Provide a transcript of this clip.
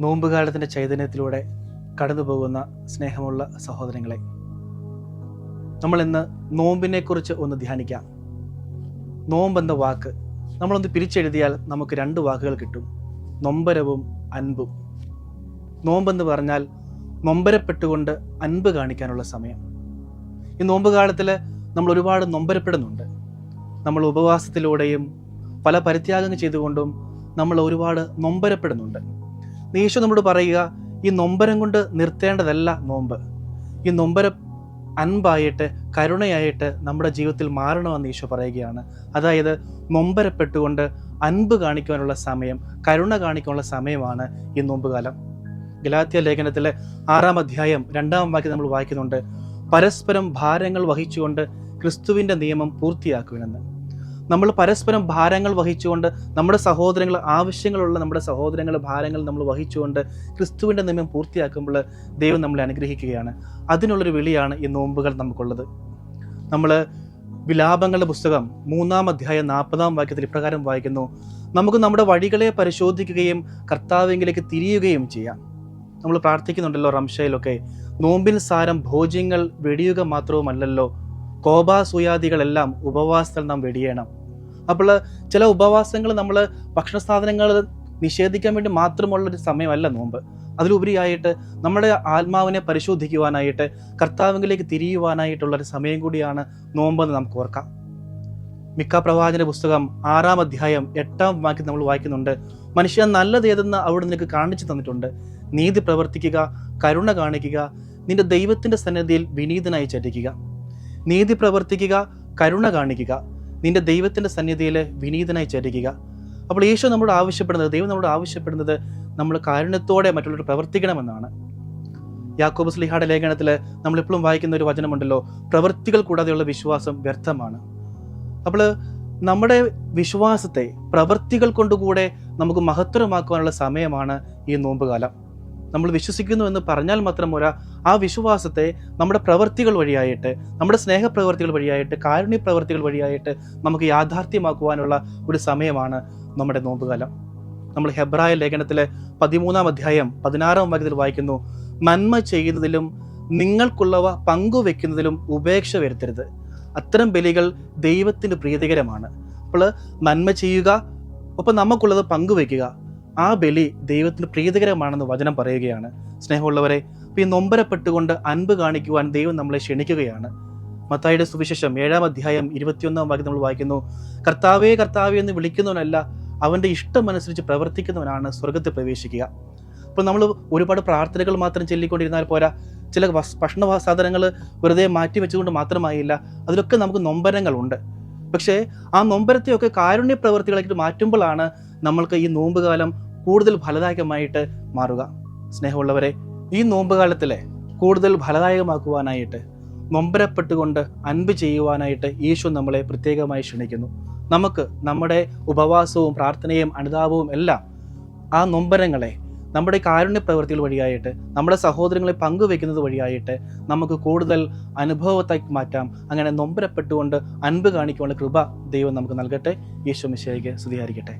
നോമ്പുകാലത്തിന്റെ ചൈതന്യത്തിലൂടെ കടന്നു പോകുന്ന സ്നേഹമുള്ള സഹോദരങ്ങളെ നമ്മൾ ഇന്ന് നോമ്പിനെക്കുറിച്ച് ഒന്ന് ധ്യാനിക്കാം. നോമ്പെന്ന വാക്ക് നമ്മളൊന്ന് പിരിച്ചെഴുതിയാൽ നമുക്ക് രണ്ട് വാക്കുകൾ കിട്ടും. നൊമ്പരവും അൻപും. നോമ്പെന്ന് പറഞ്ഞാൽ നൊമ്പരപ്പെട്ടുകൊണ്ട് അൻപ് കാണിക്കാനുള്ള സമയം. ഈ നോമ്പ് കാലത്തിൽ നമ്മൾ ഒരുപാട് നൊമ്പരപ്പെടുന്നുണ്ട്. നമ്മൾ ഉപവാസത്തിലൂടെയും പല പരിത്യാഗങ്ങൾ ചെയ്തുകൊണ്ടും നമ്മൾ ഒരുപാട് നൊമ്പരപ്പെടുന്നുണ്ട്. യേശു നമ്മോട് പറയുക ഈ നൊമ്പരം കൊണ്ട് നിർത്തേണ്ടതല്ല നോമ്പ്. ഈ നൊമ്പരം അൻപായിട്ട് കരുണയായിട്ട് നമ്മുടെ ജീവിതത്തിൽ മാറണമെന്ന് ഈശോ പറയുകയാണ്. അതായത് നൊമ്പരപ്പെട്ടുകൊണ്ട് അൻപ് കാണിക്കുവാനുള്ള സമയം കരുണ കാണിക്കാനുള്ള സമയമാണ് ഈ നോമ്പുകാലം. ഗലാത്യ ലേഖനത്തിലെ ആറാം അധ്യായം രണ്ടാം വാക്യം നമ്മൾ വായിക്കുന്നുണ്ട് പരസ്പരം ഭാരങ്ങൾ വഹിച്ചുകൊണ്ട് ക്രിസ്തുവിന്റെ നിയമം പൂർത്തിയാക്കുമെന്ന് നമ്മൾ പരസ്പരം ഭാരങ്ങൾ വഹിച്ചുകൊണ്ട് നമ്മുടെ സഹോദരങ്ങൾ ആവശ്യങ്ങളുള്ള നമ്മുടെ സഹോദരങ്ങൾ ഭാരങ്ങൾ നമ്മൾ വഹിച്ചുകൊണ്ട് ക്രിസ്തുവിന്റെ നിയമം പൂർത്തിയാക്കുമ്പോൾ ദൈവം നമ്മളെ അനുഗ്രഹിക്കുകയാണ്. അതിനുള്ളൊരു വിളിയാണ് ഈ നോമ്പുകൾ നമുക്കുള്ളത്. നമ്മൾ വിലാപങ്ങളുടെ പുസ്തകം മൂന്നാം അധ്യായം നാൽപ്പതാം വാക്യത്തിൽ ഇപ്രകാരം വായിക്കുന്നു. നമുക്ക് നമ്മുടെ വഴികളെ പരിശോധിക്കുകയും കർത്താവിങ്കിലേക്ക് തിരിയുകയും ചെയ്യാം. നമ്മൾ പ്രാർത്ഥിക്കുന്നുണ്ടല്ലോ റംഷയിലൊക്കെ നോമ്പിൻ സാരം ഭോജ്യങ്ങൾ വെടിയുക മാത്രവുമല്ലല്ലോ കോപാസൂയാദികളെല്ലാം ഉപവാസത്തിൽ നാം വെടിയണം. അപ്പോൾ ചില ഉപവാസങ്ങൾ നമ്മൾ ഭക്ഷണ സാധനങ്ങൾ നിഷേധിക്കാൻ വേണ്ടി മാത്രമുള്ളൊരു സമയമല്ല നോമ്പ്. അതിലുപരിയായിട്ട് നമ്മുടെ ആത്മാവിനെ പരിശോധിക്കുവാനായിട്ട് കർത്താവിലേക്ക് തിരിയുവാനായിട്ടുള്ള ഒരു സമയം കൂടിയാണ് നോമ്പെന്ന് നമുക്ക് ഓർക്കാം. മിക്ക പ്രവാചന പുസ്തകം ആറാം അധ്യായം എട്ടാം വാക്യം നമ്മൾ വായിക്കുന്നുണ്ട്. മനുഷ്യൻ നല്ലതേതെന്ന് അവിടെ നിനക്ക് കാണിച്ചു തന്നിട്ടുണ്ട്. നീതി പ്രവർത്തിക്കുക കരുണ കാണിക്കുക നിന്റെ ദൈവത്തിന്റെ സന്നദ്ധിയിൽ വിനീതനായി ചരിക്കുക നീതി പ്രവർത്തിക്കുക കരുണ കാണിക്കുക. നിന്റെ ദൈവത്തിന്റെ സന്നിധിയിൽ വിനീതനായി ചരിക്കുക അപ്പോൾ യേശു നമ്മളോട് ആവശ്യപ്പെടുന്നത് ദൈവം നമ്മളോട് ആവശ്യപ്പെടുന്നത് നമ്മൾ കാരുണ്യത്തോടെ മറ്റുള്ളവർ പ്രവർത്തിക്കണമെന്നാണ്. യാക്കോബ് സ്ലിഹാടെ ലേഖനത്തിൽ നമ്മൾ എപ്പോഴും വായിക്കുന്ന ഒരു വചനമുണ്ടല്ലോ പ്രവൃത്തികൾ കൂടാതെയുള്ള വിശ്വാസം വ്യർത്ഥമാണ്. അപ്പോൾ നമ്മുടെ വിശ്വാസത്തെ പ്രവൃത്തികൾ കൊണ്ടുകൂടെ നമുക്ക് മഹത്തരമാക്കുവാനുള്ള സമയമാണ് ഈ നോമ്പുകാലം. നമ്മൾ വിശ്വസിക്കുന്നു എന്ന് പറഞ്ഞാൽ മാത്രം പോരാ ആ വിശ്വാസത്തെ നമ്മുടെ പ്രവൃത്തികൾ വഴിയായിട്ട് നമ്മുടെ സ്നേഹപ്രവൃത്തികൾ വഴിയായിട്ട് കാരുണ്യ പ്രവൃത്തികൾ വഴിയായിട്ട് നമുക്ക് യാഥാർത്ഥ്യമാക്കുവാനുള്ള ഒരു സമയമാണ് നമ്മുടെ നോമ്പുകാലം. നമ്മൾ ഹെബ്രായ ലേഖനത്തിലെ പതിമൂന്നാം അധ്യായം പതിനാറാം വാക്യത്തിൽ വായിക്കുന്നു നന്മ ചെയ്യുന്നതിലും നിങ്ങൾക്കുള്ളവ പങ്കുവെക്കുന്നതിലും ഉപേക്ഷ വരുത്തരുത്. അത്തരം ബലികൾ ദൈവത്തിന് പ്രീതികരമാണ്. അപ്പോൾ നന്മ ചെയ്യുക ഒപ്പം നമുക്കുള്ളത് പങ്കുവെക്കുക ആ ബലി ദൈവത്തിന് പ്രീതികരമാണെന്ന് വചനം പറയുകയാണ്. സ്നേഹമുള്ളവരെ ഈ നൊമ്പരപ്പെട്ടുകൊണ്ട് അൻപ് കാണിക്കുവാൻ ദൈവം നമ്മളെ ക്ഷണിക്കുകയാണ്. മത്തായിയുടെ സുവിശേഷം ഏഴാം അധ്യായം ഇരുപത്തിയൊന്നാം വാക്യം നമ്മൾ വായിക്കുന്നു കർത്താവേ കർത്താവേ എന്ന് വിളിക്കുന്നവനല്ല അവന്റെ ഇഷ്ടമനുസരിച്ച് പ്രവർത്തിക്കുന്നവനാണ് സ്വർഗത്തിൽ പ്രവേശിക്കുക. അപ്പോൾ നമ്മൾ ഒരുപാട് പ്രാർത്ഥനകൾ മാത്രം ചൊല്ലിക്കൊണ്ടിരുന്നാൽ പോരാ ചില ഭക്ഷണ സാധനങ്ങൾ വെറുതെ മാറ്റി വെച്ചുകൊണ്ട് മാത്രമായില്ല അതിലൊക്കെ നമുക്ക് നൊമ്പരങ്ങളുണ്ട്. പക്ഷേ ആ നൊമ്പരത്തെയൊക്കെ കാരുണ്യ പ്രവൃത്തികളായിട്ട് മാറ്റുമ്പോഴാണ് നമ്മൾക്ക് ഈ നോമ്പുകാലം കൂടുതൽ ഫലദായകമായിട്ട് മാറുക. സ്നേഹമുള്ളവരെ ഈ നോമ്പുകാലത്തിലെ കൂടുതൽ ഫലദായകമാക്കുവാനായിട്ട് നൊമ്പരപ്പെട്ടുകൊണ്ട് അൻപ് ചെയ്യുവാനായിട്ട് യേശു നമ്മളെ പ്രത്യേകമായി ക്ഷണിക്കുന്നു. നമുക്ക് നമ്മുടെ ഉപവാസവും പ്രാർത്ഥനയും അനുതാപവും എല്ലാം ആ നൊമ്പരങ്ങളെ നമ്മുടെ കാരുണ്യ പ്രവൃത്തികൾ വഴിയായിട്ട് നമ്മുടെ സഹോദരങ്ങളെ പങ്കുവെക്കുന്നത് വഴിയായിട്ട് നമുക്ക് കൂടുതൽ അനുഭവത്തേക്ക് മാറ്റാം. അങ്ങനെ നൊമ്പരപ്പെട്ടുകൊണ്ട് അൻപ് കാണിക്കുവാനുള്ള കൃപ ദൈവം നമുക്ക് നൽകട്ടെ. യേശു മിശയ്ക്ക് സ്തുതിയായിരിക്കട്ടെ.